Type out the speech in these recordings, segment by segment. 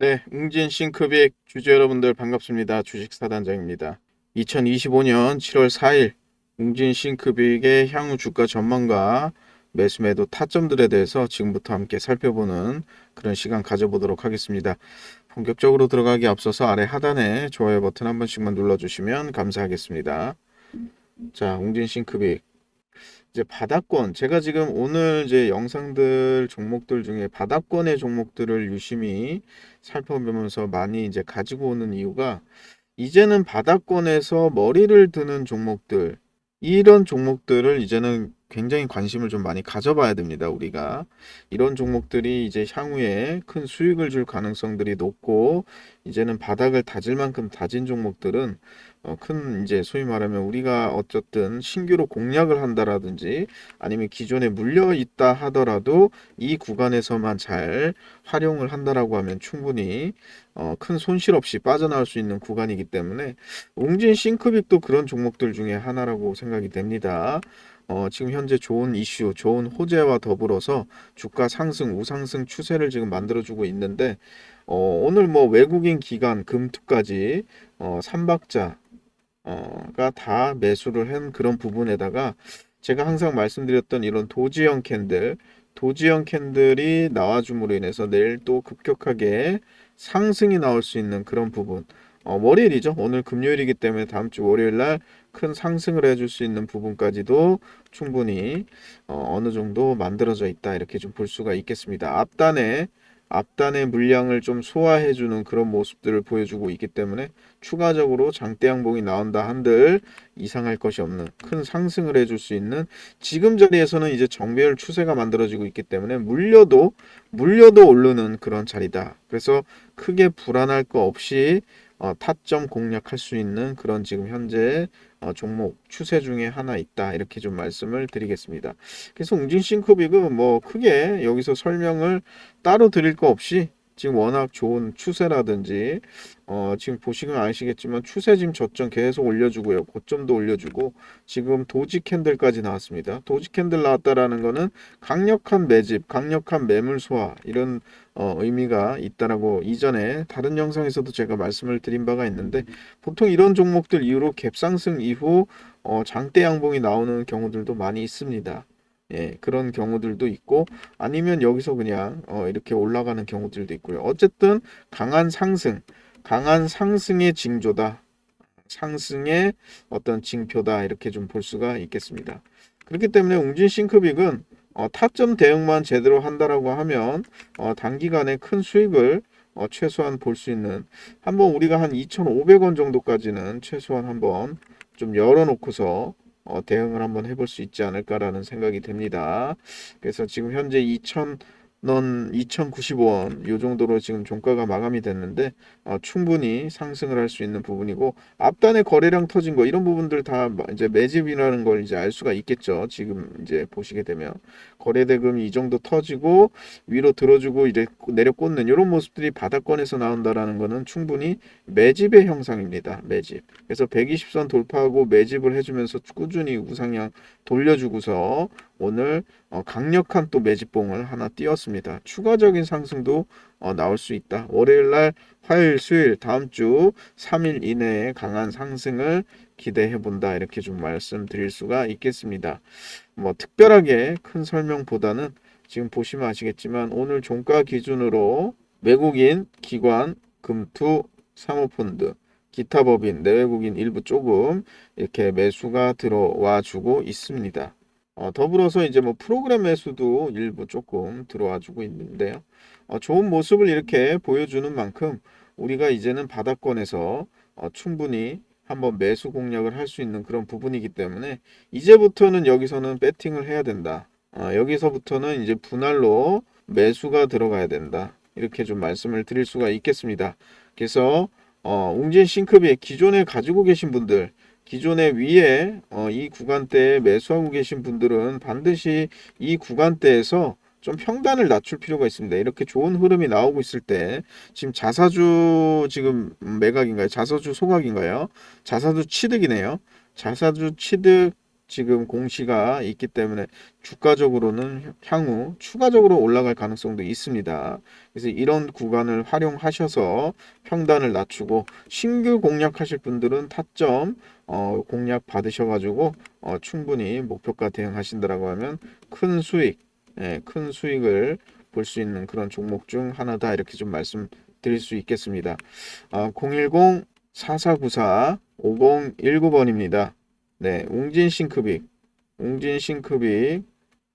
네, 웅진 싱크빅 주주 여러분들 반갑습니다. 주식사단장입니다. 2025년 7월 4일 웅진 싱크빅의 향후 주가 전망과 매수 매도 타점들에 대해서 지금부터 함께 살펴보는 그런 시간 가져보도록 하겠습니다. 본격적으로 들어가기 앞서서 아래 하단에 좋아요 버튼 한 번씩만 눌러주시면 감사하겠습니다. 자, 웅진 싱크빅 이제 바닥권 제가 지금 오늘 이제 영상들 종목들 중에 바닥권의 종목들을 유심히 살펴보면서 많이 이제 가지고 오는 이유가 이제는 바닥권에서 머리를 드는 종목들 이런 종목들을 이제는 굉장히 관심을 좀 많이 가져봐야 됩니다. 우리가 이런 종목들이 이제 향후에 큰 수익을 줄 가능성들이 높고 이제는 바닥을 다질 만큼 다진 종목들은 어, 큰 이제 소위 말하면 우리가 어쨌든 신규로 공략을 한다라든지 아니면 기존에 물려 있다 하더라도 이 구간에서만 잘 활용을 한다라고 하면 충분히 어, 큰 손실 없이 빠져나올 수 있는 구간이기 때문에 웅진 싱크빅도 그런 종목들 중에 하나라고 생각이 됩니다. 어, 지금 현재 좋은 이슈, 좋은 호재와 더불어서 주가 상승, 우상승 추세를 지금 만들어주고 있는데, 어, 오늘 뭐 외국인 기관 금투까지 어, 삼박자 어 가다 매수를 한 그런 부분에다가 제가 항상 말씀드렸던 이런 도지형 캔들, 도지형 캔들이 나와줌으로 인해서 내일 또 급격하게 상승이 나올 수 있는 그런 부분. 어, 월요일이죠. 오늘 금요일이기 때문에 다음 주 월요일 날 큰 상승을 해줄 수 있는 부분까지도 충분히 어, 어느 정도 만들어져 있다. 이렇게 좀 볼 수가 있겠습니다. 앞단에 앞단의 물량을 좀 소화해주는 그런 모습들을 보여주고 있기 때문에 추가적으로 장대 양봉이 나온다 한들 이상할 것이 없는 큰 상승을 해줄 수 있는 지금 자리에서는 이제 정배열 추세가 만들어지고 있기 때문에 물려도 물려도 오르는 그런 자리다. 그래서 크게 불안할 거 없이 어, 타점 공략할 수 있는 그런 지금 현재 어, 종목 추세 중에 하나 있다 이렇게 좀 말씀을 드리겠습니다. 그래서 웅진 싱크빅은 뭐 크게 여기서 설명을 따로 드릴 거 없이 지금 워낙 좋은 추세라든지 어 지금 보시면 아시겠지만 추세 지금 저점 계속 올려주고요. 고점도 올려주고 지금 도지 캔들까지 나왔습니다. 도지 캔들 나왔다라는 거는 강력한 매집 강력한 매물 소화 이런 어 의미가 있다라고 이전에 다른 영상에서도 제가 말씀을 드린 바가 있는데 보통 이런 종목들 이후로 갭상승 이후 어 장대 양봉이 나오는 경우들도 많이 있습니다 예, 그런 경우들도 있고 아니면 여기서 그냥 어, 이렇게 올라가는 경우들도 있고요. 어쨌든 강한 상승, 강한 상승의 징조다. 상승의 어떤 징표다. 이렇게 좀 볼 수가 있겠습니다. 그렇기 때문에 웅진 싱크빅은 어, 타점 대응만 제대로 한다라고 하면 어, 단기간에 큰 수익을 어, 최소한 볼 수 있는 한번 우리가 한 2,500원 정도까지는 최소한 한번 좀 열어놓고서 어, 대응을 한번 해볼 수 있지 않을까라는 생각이 됩니다. 그래서 지금 현재 2,000 넌 2,095원 요 정도로 지금 종가가 마감이 됐는데 어, 충분히 상승을 할 수 있는 부분이고 앞단에 거래량 터진 거 이런 부분들 다 이제 매집이라는 걸 이제 알 수가 있겠죠. 지금 이제 보시게 되면 거래 대금이 이 정도 터지고 위로 들어주고 이제 내려 꽂는 이런 모습들이 바닥권에서 나온다라는 거는 충분히 매집의 형상입니다. 매집. 그래서 120선 돌파하고 매집을 해주면서 꾸준히 우상향 돌려주고서 오늘 어, 강력한 또 매집봉을 하나 띄웠습니다. 추가적인 상승도 어, 나올 수 있다. 월요일 날, 화요일, 수요일 다음 주 3일 이내에 강한 상승을 기대해 본다. 이렇게 좀 말씀드릴 수가 있겠습니다. 뭐 특별하게 큰 설명보다는 지금 보시면 아시겠지만 오늘 종가 기준으로 외국인 기관 금투 사모펀드 기타 법인 내외국인 일부 조금 이렇게 매수가 들어와 주고 있습니다. 어, 더불어서 이제 뭐 프로그램 매수도 일부 조금 들어와 주고 있는데요. 어, 좋은 모습을 이렇게 보여주는 만큼 우리가 이제는 바닥권에서 어, 충분히 한번 매수 공략을 할 수 있는 그런 부분이기 때문에 이제부터는 여기서는 배팅을 해야 된다. 어, 여기서부터는 이제 분할로 매수가 들어가야 된다. 이렇게 좀 말씀을 드릴 수가 있겠습니다. 그래서 어, 웅진 싱크비 기존에 가지고 계신 분들 기존에 위에 어, 이 구간대에 매수하고 계신 분들은 반드시 이 구간대에서 좀 평단을 낮출 필요가 있습니다. 이렇게 좋은 흐름이 나오고 있을 때 지금 자사주 지금 매각인가요? 자사주 소각인가요? 자사주 취득이네요. 자사주 취득 지금 공시가 있기 때문에 주가적으로는 향후 추가적으로 올라갈 가능성도 있습니다. 그래서 이런 구간을 활용하셔서 평단을 낮추고 신규 공략하실 분들은 타점 어, 공략 받으셔가지고 어, 충분히 목표가 대응하신다라고 하면 큰 수익, 예, 큰 수익을 볼 수 있는 그런 종목 중 하나다 이렇게 좀 말씀드릴 수 있겠습니다. 아, 010 4494 5019번입니다. 네, 웅진 싱크빅, 웅진 싱크빅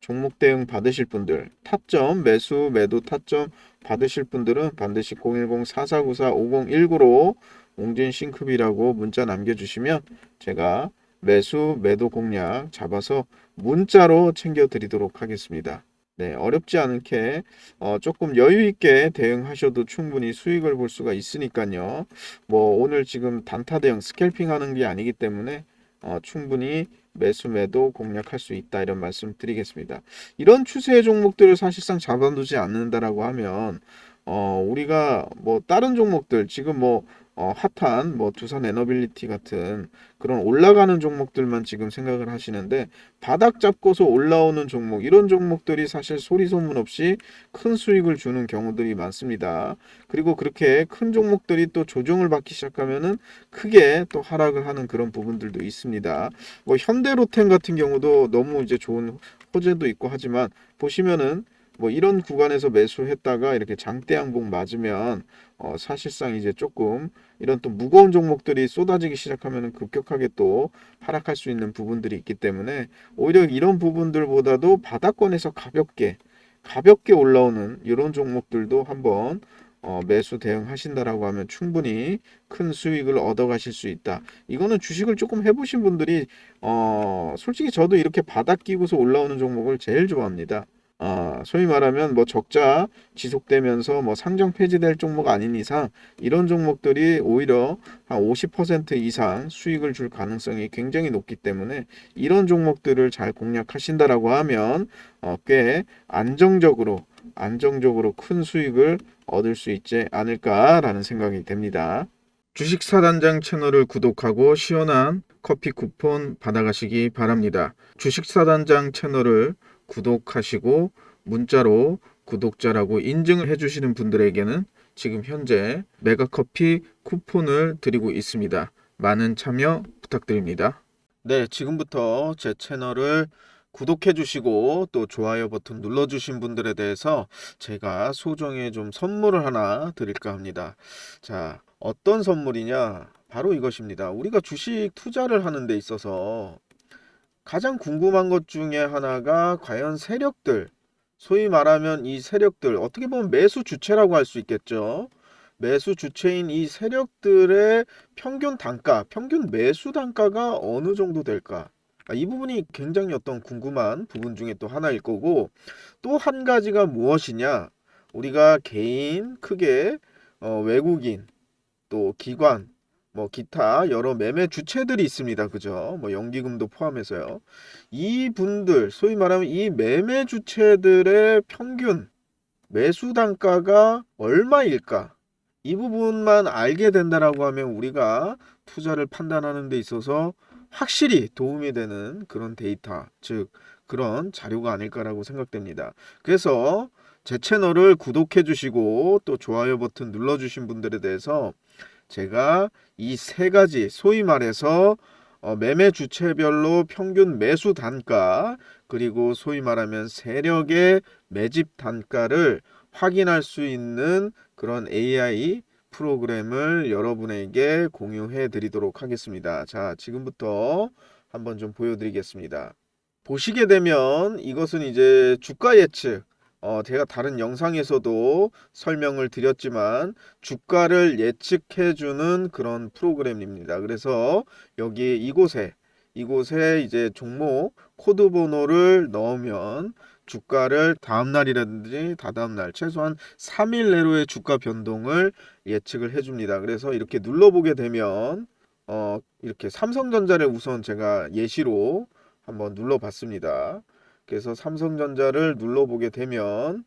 종목 대응 받으실 분들, 타점 매수 매도 타점 받으실 분들은 반드시 010 4494 5019로 웅진 싱크빅이라고 문자 남겨주시면 제가 매수 매도 공략 잡아서 문자로 챙겨드리도록 하겠습니다. 네, 어렵지 않게 어, 조금 여유 있게 대응하셔도 충분히 수익을 볼 수가 있으니까요. 뭐 오늘 지금 단타 대응 스캘핑 하는 게 아니기 때문에 어, 충분히 매수 매도 공략할 수 있다 이런 말씀 드리겠습니다. 이런 추세의 종목들을 사실상 잡아두지 않는다라고 하면 어, 우리가 뭐 다른 종목들 지금 뭐 어, 핫한 뭐 두산 에너빌리티 같은 그런 올라가는 종목들만 지금 생각을 하시는데 바닥 잡고서 올라오는 종목 이런 종목들이 사실 소리 소문 없이 큰 수익을 주는 경우들이 많습니다. 그리고 그렇게 큰 종목들이 또 조정을 받기 시작하면은 크게 또 하락을 하는 그런 부분들도 있습니다. 뭐 현대로템 같은 경우도 너무 이제 좋은 호재도 있고 하지만 보시면은 뭐 이런 구간에서 매수했다가 이렇게 장대 양봉 맞으면 어 사실상 이제 조금 이런 또 무거운 종목들이 쏟아지기 시작하면 급격하게 또 하락할 수 있는 부분들이 있기 때문에 오히려 이런 부분들보다도 바닥권에서 가볍게 가볍게 올라오는 이런 종목들도 한번 어, 매수 대응하신다라고 하면 충분히 큰 수익을 얻어가실 수 있다. 이거는 주식을 조금 해보신 분들이 어, 솔직히 저도 이렇게 바닥 끼고서 올라오는 종목을 제일 좋아합니다. 아, 소위 말하면 뭐 적자 지속되면서 뭐 상장 폐지될 종목 아닌 이상 이런 종목들이 오히려 한 50% 이상 수익을 줄 가능성이 굉장히 높기 때문에 이런 종목들을 잘 공략하신다라고 하면 어, 꽤 안정적으로 안정적으로 큰 수익을 얻을 수 있지 않을까라는 생각이 됩니다. 주식 사단장 채널을 구독하고 시원한 커피 쿠폰 받아가시기 바랍니다. 주식 사단장 채널을 구독하시고 문자로 구독자라고 인증을 해주시는 분들에게는 지금 현재 메가커피 쿠폰을 드리고 있습니다. 많은 참여 부탁드립니다. 네, 지금부터 제 채널을 구독해 주시고 또 좋아요 버튼 눌러 주신 분들에 대해서 제가 소정의 좀 선물을 하나 드릴까 합니다. 자, 어떤 선물이냐? 바로 이것입니다. 우리가 주식 투자를 하는 데 있어서 가장 궁금한 것 중에 하나가 과연 세력들, 소위 말하면 이 세력들, 어떻게 보면 매수 주체라고 할 수 있겠죠. 매수 주체인 이 세력들의 평균 단가, 평균 매수 단가가 어느 정도 될까? 아, 이 부분이 굉장히 어떤 궁금한 부분 중에 또 하나일 거고, 또 한 가지가 무엇이냐? 우리가 개인, 크게 어, 외국인, 또 기관, 뭐 기타 여러 매매 주체들이 있습니다. 그죠? 뭐 연기금도 포함해서요. 이 분들 소위 말하면 이 매매 주체들의 평균 매수 단가가 얼마일까? 이 부분만 알게 된다라고 하면 우리가 투자를 판단하는 데 있어서 확실히 도움이 되는 그런 데이터, 즉 그런 자료가 아닐까라고 생각됩니다. 그래서 제 채널을 구독해 주시고 또 좋아요 버튼 눌러 주신 분들에 대해서 제가 이 세 가지 소위 말해서 어, 매매 주체별로 평균 매수 단가 그리고 소위 말하면 세력의 매집 단가를 확인할 수 있는 그런 AI 프로그램을 여러분에게 공유해 드리도록 하겠습니다. 자, 지금부터 한번 좀 보여드리겠습니다. 보시게 되면 이것은 이제 주가 예측 어, 제가 다른 영상에서도 설명을 드렸지만 주가를 예측해주는 그런 프로그램입니다. 그래서 여기 이곳에 이곳에 이제 종목 코드 번호를 넣으면 주가를 다음 날이라든지 다다음 날 최소한 3일 내로의 주가 변동을 예측을 해줍니다. 그래서 이렇게 눌러보게 되면 어, 이렇게 삼성전자를 우선 제가 예시로 한번 눌러봤습니다. 그래서 삼성전자를 눌러보게 되면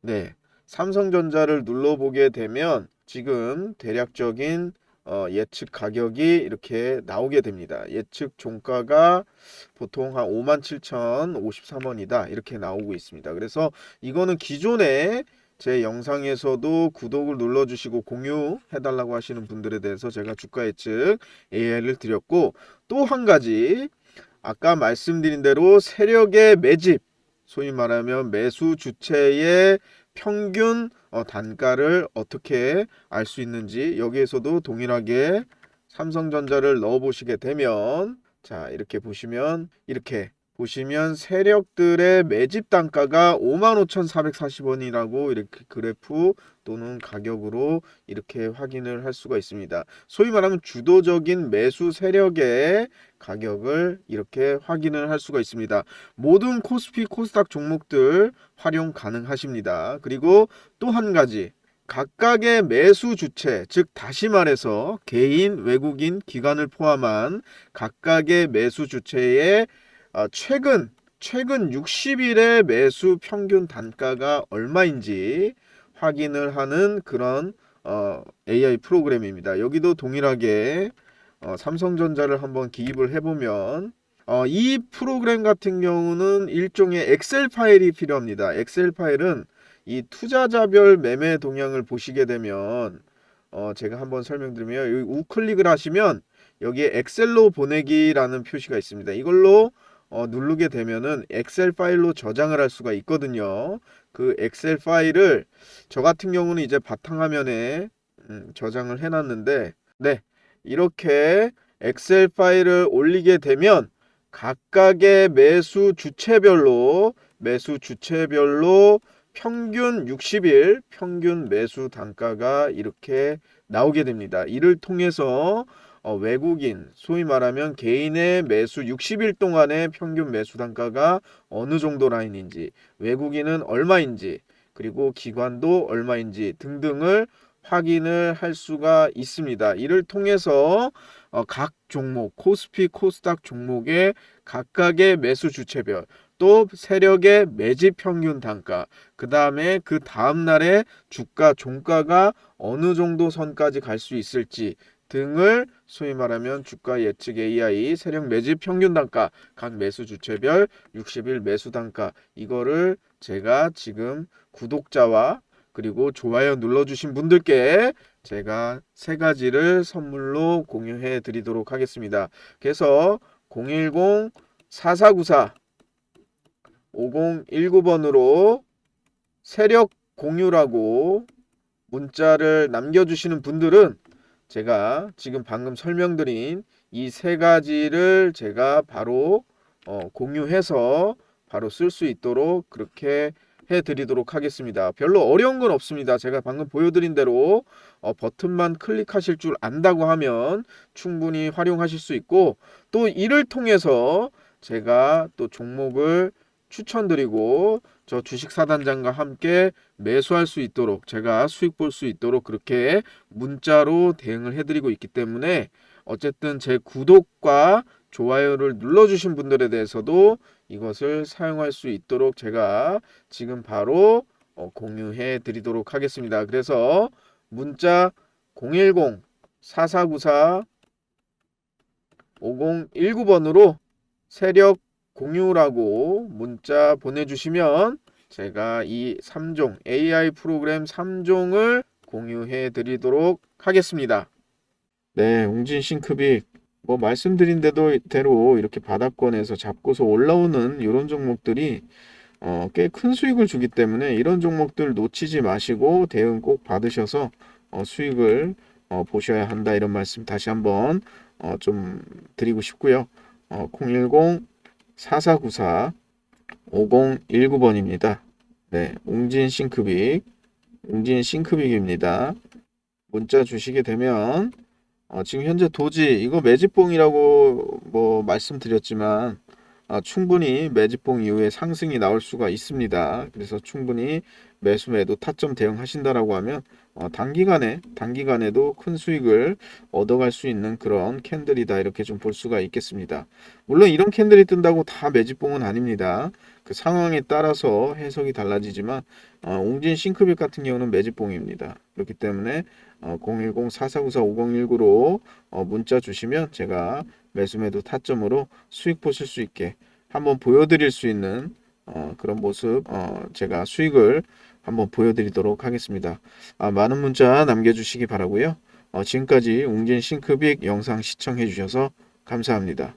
네 삼성전자를 눌러보게 되면 지금 대략적인 어, 예측 가격이 이렇게 나오게 됩니다. 예측 종가가 보통 한 57,053원이다. 이렇게 나오고 있습니다. 그래서 이거는 기존에 제 영상에서도 구독을 눌러주시고 공유해달라고 하시는 분들에 대해서 제가 주가 예측 AI를 드렸고 또 한 가지 아까 말씀드린 대로 세력의 매집 소위 말하면 매수 주체의 평균 어, 단가를 어떻게 알 수 있는지 여기에서도 동일하게 삼성전자를 넣어 보시게 되면 자 이렇게 보시면 이렇게 보시면 세력들의 매집 단가가 55,440원이라고 이렇게 그래프 또는 가격으로 이렇게 확인을 할 수가 있습니다. 소위 말하면 주도적인 매수 세력의 가격을 이렇게 확인을 할 수가 있습니다. 모든 코스피 코스닥 종목들 활용 가능하십니다. 그리고 또 한 가지 각각의 매수 주체, 즉 다시 말해서 개인, 외국인, 기관을 포함한 각각의 매수 주체의 어, 최근 최근 60일의 매수 평균 단가가 얼마인지 확인을 하는 그런 어, AI 프로그램입니다. 여기도 동일하게 어, 삼성전자를 한번 기입을 해보면 어, 이 프로그램 같은 경우는 일종의 엑셀 파일이 필요합니다. 엑셀 파일은 이 투자자별 매매 동향을 보시게 되면 어, 제가 한번 설명드리면 우클릭을 하시면 여기에 엑셀로 보내기라는 표시가 있습니다. 이걸로 어, 누르게 되면은 엑셀 파일로 저장을 할 수가 있거든요. 그 엑셀 파일을 저 같은 경우는 이제 바탕화면에 음, 저장을 해놨는데 네 이렇게 엑셀 파일을 올리게 되면 각각의 매수 주체별로 매수 주체별로 평균 60일 평균 매수 단가가 이렇게 나오게 됩니다. 이를 통해서 어, 외국인 소위 말하면 개인의 매수 60일 동안의 평균 매수 단가가 어느 정도 라인인지 외국인은 얼마인지 그리고 기관도 얼마인지 등등을 확인을 할 수가 있습니다. 이를 통해서 어, 각 종목 코스피 코스닥 종목의 각각의 매수 주체별 또 세력의 매집 평균 단가 그 다음에 그 다음 날의 주가 종가가 어느 정도 선까지 갈 수 있을지 등을 소위 말하면 주가 예측 AI 세력 매집 평균 단가 각 매수 주체별 60일 매수 단가 이거를 제가 지금 구독자와 그리고 좋아요 눌러주신 분들께 제가 세 가지를 선물로 공유해 드리도록 하겠습니다. 그래서 010 4494 5019번으로 세력 공유라고 문자를 남겨주시는 분들은 제가 지금 방금 설명드린 이 세 가지를 제가 바로 어, 공유해서 바로 쓸 수 있도록 그렇게 해드리도록 하겠습니다. 별로 어려운 건 없습니다. 제가 방금 보여드린 대로 어, 버튼만 클릭하실 줄 안다고 하면 충분히 활용하실 수 있고 또 이를 통해서 제가 또 종목을 추천드리고 저 주식 사단장과 함께 매수할 수 있도록 제가 수익 볼 수 있도록 그렇게 문자로 대응을 해드리고 있기 때문에 어쨌든 제 구독과 좋아요를 눌러주신 분들에 대해서도 이것을 사용할 수 있도록 제가 지금 바로 어, 공유해 드리도록 하겠습니다. 그래서 문자 010 4494 5019번으로 세력 공유라고 문자 보내주시면 제가 이 3종 AI 프로그램 3종을 공유해 드리도록 하겠습니다. 네, 웅진 싱크빅 뭐 말씀드린 대로 대로 이렇게 바닥권에서 잡고서 올라오는 이런 종목들이 어, 꽤 큰 수익을 주기 때문에 이런 종목들 놓치지 마시고 대응 꼭 받으셔서 어, 수익을 어, 보셔야 한다 이런 말씀 다시 한번 어, 좀 드리고 싶고요. 어, 010 4494 5019번입니다. 네, 웅진 싱크빅, 웅진 싱크빅입니다. 문자 주시게 되면 어, 지금 현재 도지 이거 매집봉이라고 뭐 말씀드렸지만 아, 충분히 매집봉 이후에 상승이 나올 수가 있습니다. 그래서 충분히 매수 매도 타점 대응하신다라고 하면 어, 단기간에 단기간에도 큰 수익을 얻어갈 수 있는 그런 캔들이다 이렇게 좀 볼 수가 있겠습니다. 물론 이런 캔들이 뜬다고 다 매집봉은 아닙니다. 그 상황에 따라서 해석이 달라지지만 어, 옹진 싱크빅 같은 경우는 매집봉입니다. 그렇기 때문에 어, 010-4494-5019로 어, 문자 주시면 제가 매수매도 타점으로 수익 보실 수 있게 한번 보여드릴 수 있는 어, 그런 모습 어, 제가 수익을 한번 보여드리도록 하겠습니다. 아, 많은 문자 남겨주시기 바라고요. 어, 지금까지 웅진 싱크빅 영상 시청해 주셔서 감사합니다.